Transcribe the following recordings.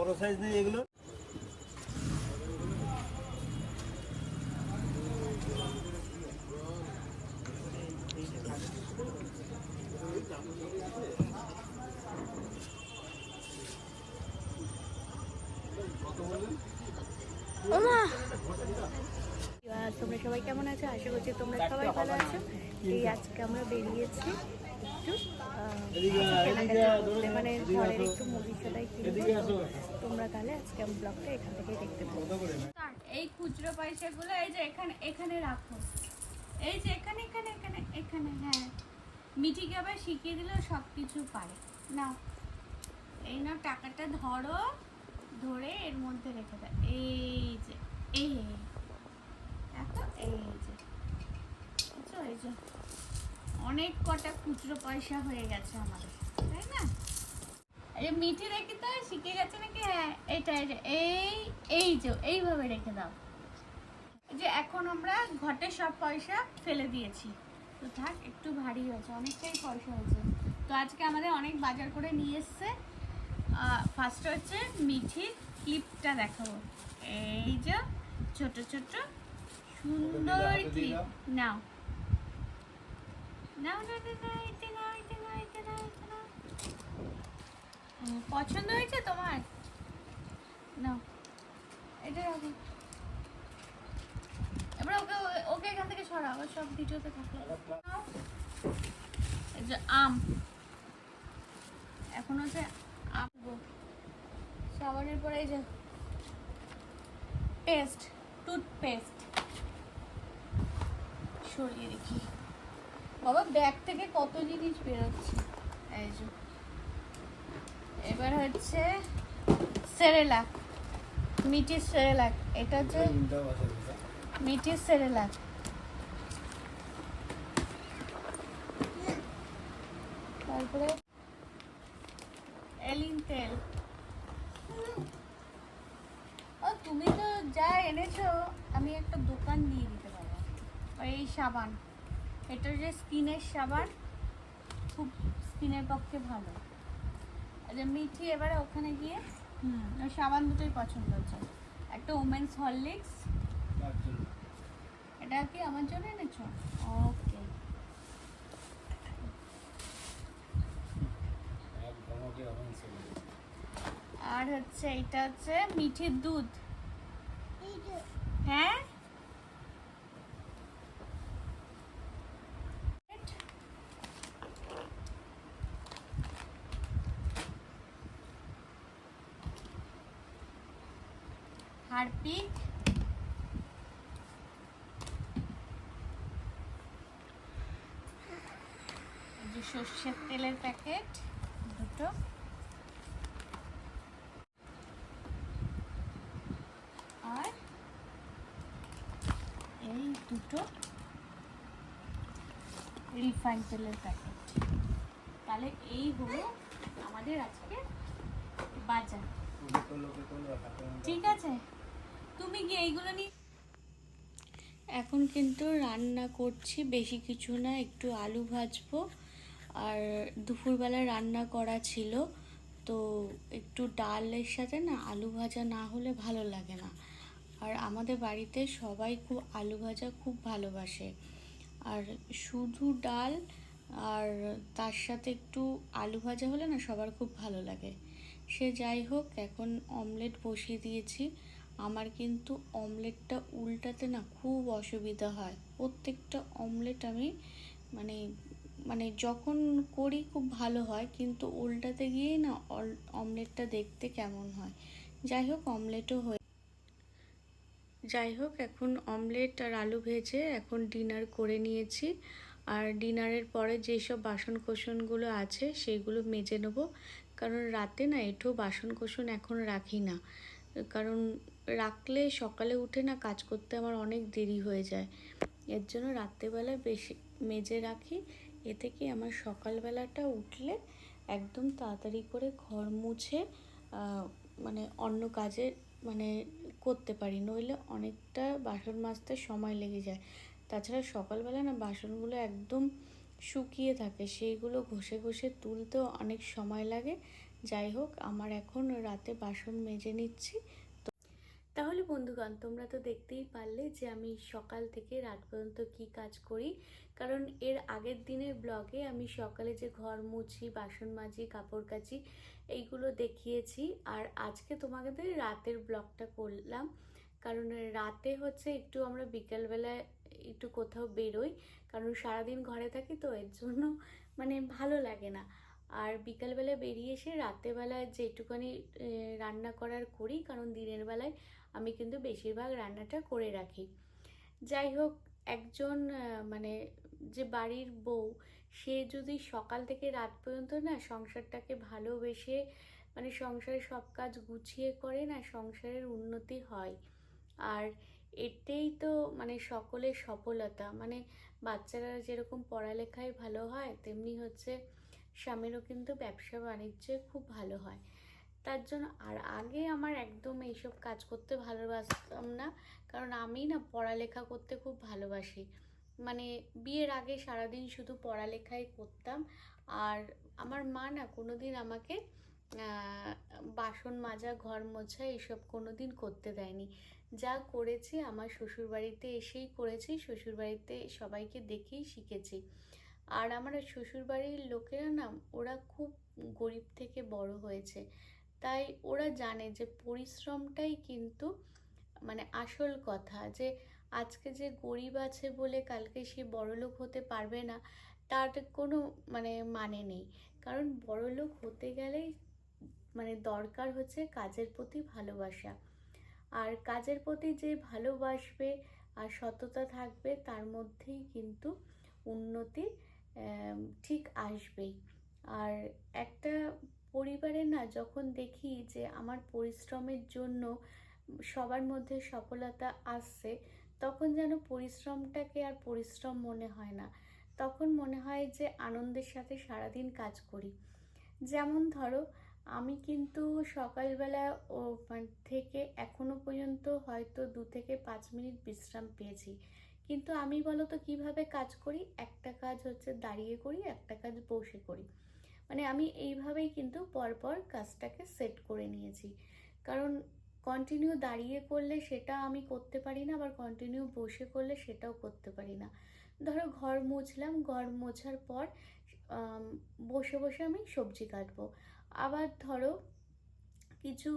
বড় সাইজ নেই এগুলো। তোমরা সবাই কেমন আছো? আশা করছি তোমরা সবাই ভালো আছো। এই আজকে আমরা বেরিয়েছি একটু মানে ঘরের একটু এদিকে কিনবো আসো। তোমরা তাহলে আজকে আমি ব্লগটা এখান থেকে দেখতে পাবো না এই খুচরো পয়সাগুলো এই যে এখানে এখানে রাখো। এই যে এখানে এখানে এখানে এখানে হ্যাঁ। মিঠিকে আবার শিখিয়ে দিলেও সব কিছু পারে। নাও, এই নাও টাকাটা ধরো, ধরে এর মধ্যে রেখে দাও। এই যে, এই দেখো, এই যে। এই যে। অনেক কটা খুচরো পয়সা হয়ে গেছে আমাদের, তাই না? এই মিঠি রেখে তো শিখে গেছে নাকি? হ্যাঁ এইটা এই এই যে এইভাবে রেখে দাও। যে এখন আমরা ঘটে সব পয়সা ফেলে দিয়েছি। তো থাক একটু ভারী হয়েছে অনেকটাই পয়সা হয়েছে। তো আজকে আমাদের অনেক বাজার করে নিয়ে এসছে। ফার্স্ট হচ্ছে মিঠির ক্লিপটা দেখাবো। এই যে ছোট ছোট সুন্দর ক্লিপ। নাও। নাও না এটা নাও এটা নাও এটা নাও এটা নাও হুম, পছন্দ হয়েছে তোমার? নাও, এটা রাখো। এবার ওকে ওকে এখান থেকে সরাও ও সব ভিডিওতে নাও। এই যে আম। এখন হচ্ছে আম। সাবানের পরে এই যে পেস্ট, টুথপেস্ট। সরিয়ে দেখি। বাবা, ব্যাগ থেকে কত জিনিস বেরোচ্ছে? এই যে। এবার হচ্ছে সেরেলাক মিটি সেরেলাক, এটা হচ্ছে দাও আছে মিটি সেরেলাক। তারপরে এলিন তেল। ও, তুমি তো যা এনেছো, আমি একটা দোকান দিয়ে দিতে পারব। এই সাবান, এটা যে স্কিনের সাবান, খুব স্কিনের পক্ষে ভালো। আচ্ছা মিঠি এবারে ওখানে গিয়ে হুম সাবান দুটোই পছন্দ হচ্ছে। একটা ওমেন্স হরলিক্স এটা কি আমার জন্য এনেছো? ওকে। আর হচ্ছে এটা হচ্ছে মিঠির দুধ। হ্যাঁ? হারপিক। যে সর্ষের তেলের প্যাকেট দুটো। আর এই দুটো রিফাইন তেলের প্যাকেট। তাহলে এই হলো আমাদের আজকে বাজার। ঠিক আছে? তুমি কি এইগুলো নিয়ে এখন কিন্তু রান্না করছি, বেশি কিছু না, একটু আলু ভাজবো। আর দুপুরবেলা রান্না করা ছিল, তো একটু ডালের সাথে না আলু ভাজা না হলে ভালো লাগে না। আর আমাদের বাড়িতে সবাই খুব আলু ভাজা খুব ভালোবাসে। আর শুধু ডাল আর তার সাথে একটু আলু ভাজা হলে না সবার খুব ভালো লাগে। সে যাই হোক, এখন অমলেট বসিয়ে দিয়েছি। আমার কিন্তু অমলেটটা উল্টাতে না খুব অসুবিধা হয়। প্রত্যেকটা অমলেট আমি মানে মানে যখন করি খুব ভালো হয়, কিন্তু উল্টাতে গিয়েই না অমলেটটা দেখতে কেমন হয়। যাই হোক, অমলেটও হয়ে যাই হোক, এখন অমলেট আর আলু ভেজে এখন ডিনার করে নিয়েছি। আর ডিনারের পরে যেসব বাসন কোসনগুলো আছে, সেগুলো মেজে নেব। কারণ রাতে না এঁঠো বাসন কোসন এখন রাখি না। কারণ রাখলে সকালে উঠে না কাজ করতে আমার অনেক দেরি হয়ে যায়। এর জন্য রাত্রেবেলায় বেশি মেজে রাখি। এতে কি আমার সকালবেলাটা উঠলে একদম তাড়াতাড়ি করে ঘর মুছে মানে অন্য কাজে মানে করতে পারি। নইলে অনেকটা বাসন মাজতে সময় লেগে যায়। তাছাড়া সকালবেলা না বাসনগুলো একদম শুকিয়ে থাকে। সেইগুলো ঘষে ঘষে তুলতেও অনেক সময় লাগে। যাই হোক, আমার এখন রাতে বাসন মেজে নিচ্ছি। তাহলে বন্ধুগণ, তোমরা তো দেখতেই পারলে যে আমি সকাল থেকে রাত পর্যন্ত কি কাজ করি। কারণ এর আগের দিনের ব্লগে আমি সকালে যে ঘর মুছি, বাসন মাজি, কাপড় কাচি, এইগুলো দেখিয়েছি। আর আজকে তোমাদের রাতের ব্লগটা করলাম। কারণ রাতে হচ্ছে একটু আমরা বিকেলবেলায় একটু কোথাও বেরোই। কারণ সারাদিন ঘরে থাকি তো, এর জন্য মানে ভালো লাগে না। আর বিকালবেলা বেরিয়ে এসে রাতেরবেলায় যেটুকানি রান্না করার করি। কারণ দিনের বেলায় আমি কিন্তু বেশিরভাগ রান্নাটা করে রাখি। যাই হোক একজন মানে যে বাড়ির বউ, সে যদি সকাল থেকে রাত পর্যন্ত না সংসারটাকে ভালোবেসে মানে সংসারের সব কাজ গুছিয়ে করে না, সংসারের উন্নতি হয়। আর এটাই তো মানে সকলের সফলতা। মানে বাচ্চারা যেরকম পড়ালেখায় ভালো হয়, তেমনি হচ্ছে স্বামীরও কিন্তু ব্যবসা বাণিজ্যে খুব ভালো হয়। তার জন্য, আর আগে আমার একদম এইসব কাজ করতে ভালোবাসতাম না। কারণ আমি না পড়ালেখা করতে খুব ভালোবাসি। মানে বিয়ের আগে সারাদিন শুধু পড়ালেখাই করতাম। আর আমার মা না কোনো দিন আমাকে বাসন মাজা, ঘর মোছা এইসব কোনো দিন করতে দেয়নি। যা করেছি আমার শ্বশুরবাড়িতে এসেই করেছি, শ্বশুরবাড়িতে সবাইকে দেখেই শিখেছি। আর আমার শ্বশুরবাড়ির লোকেরা না, ওরা খুব গরিব থেকে বড় হয়েছে। তাই ওরা জানে যে পরিশ্রমটাই কিন্তু মানে আসল কথা যে আজকে যে গরিব আছে বলে কালকে সে বড়লোক হতে পারবে না, তার কোনো মানে মানে নেই। কারণ বড়লোক হতে গেলেই মানে দরকার হচ্ছে কাজের প্রতি ভালোবাসা। আর কাজের প্রতি যে ভালোবাসবে আর সততা থাকবে তার মধ্যেই কিন্তু উন্নতি ঠিক আসবেই। আর একটা পরিবারে না যখন দেখি যে আমার পরিশ্রমের জন্য সবার মধ্যে সফলতা আসছে, তখন যেন পরিশ্রমটাকে আর পরিশ্রম মনে হয় না। তখন মনে হয় যে আনন্দের সাথে সারাদিন কাজ করি। যেমন ধরো, আমি কিন্তু সকালবেলা ও মানে থেকে এখনও পর্যন্ত হয়তো দু থেকে পাঁচ মিনিট বিশ্রাম পেয়েছি। কিন্তু আমি বলো তো কীভাবে কাজ করি? একটা কাজ হচ্ছে দাঁড়িয়ে করি, একটা কাজ বসে করি। মানে আমি এইভাবেই কিন্তু পরপর কাজটাকে সেট করে নিয়েছি। কারণ কন্টিনিউ দাঁড়িয়ে করলে সেটা আমি করতে পারি না, আবার কন্টিনিউ বসে করলে সেটাও করতে পারি না। ধরো ঘর মুছলাম, ঘর মোছার পর বসে বসে আমি সবজি কাটবো। আবার ধরো কিছু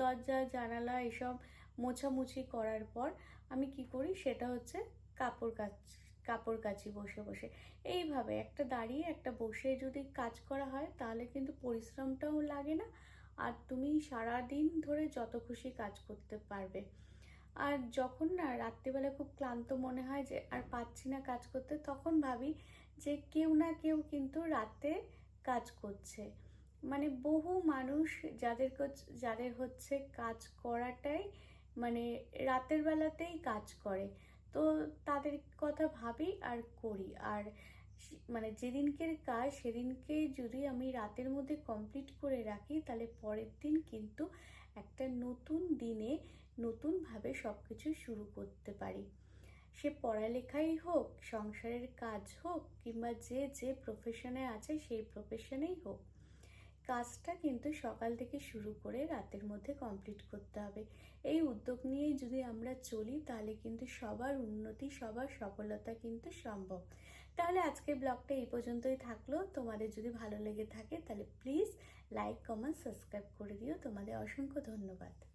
দরজা, জানালা এসব মোছামুছি করার পর আমি কি করি? সেটা হচ্ছে কাপড় কাচ কাপড় কাচি বসে বসে। এইভাবে একটা দাঁড়িয়ে একটা বসে যদি কাজ করা হয়, তাহলে কিন্তু পরিশ্রমটাও লাগে না। আর তুমি সারা দিন ধরে যত খুশি কাজ করতে পারবে। আর যখন না রাত্রিবেলা খুব ক্লান্ত মনে হয় যে, আর পাচ্ছি না কাজ করতে, তখন ভাবি যে কেউ না কেউ কিন্তু রাতে কাজ করছে। মানে বহু মানুষ যাদের যাদের হচ্ছে কাজ করাটাই মানে রাতের বেলাতেই কাজ করে। তো তাদের কথা ভাবি আর করি। আর মানে যেদিনকের কাজ, সেদিনকে যদি আমি রাতের মধ্যে কমপ্লিট করে রাখি, তাহলে পরের দিন কিন্তু একটা নতুন দিনে নতুনভাবে সব কিছু শুরু করতে পারি। সে পড়ালেখাই হোক, সংসারের কাজ হোক, কিংবা যে যে প্রফেশনে আছে, সেই প্রফেশনেই হোক। কাজটা কিন্তু সকাল থেকে শুরু করে রাতের মধ্যে কমপ্লিট করতে হবে। এই উদ্যোগ নিয়েই যদি আমরা চলি, তাহলে কিন্তু সবার উন্নতি, সবার সফলতা কিন্তু সম্ভব। তাহলে আজকের ব্লগটা এই পর্যন্তই থাকল। তোমাদের যদি ভালো লেগে থাকে, তাহলে প্লিজ লাইক কমেন্ট সাবস্ক্রাইব করে দিও। তোমাদের অসংখ্য ধন্যবাদ।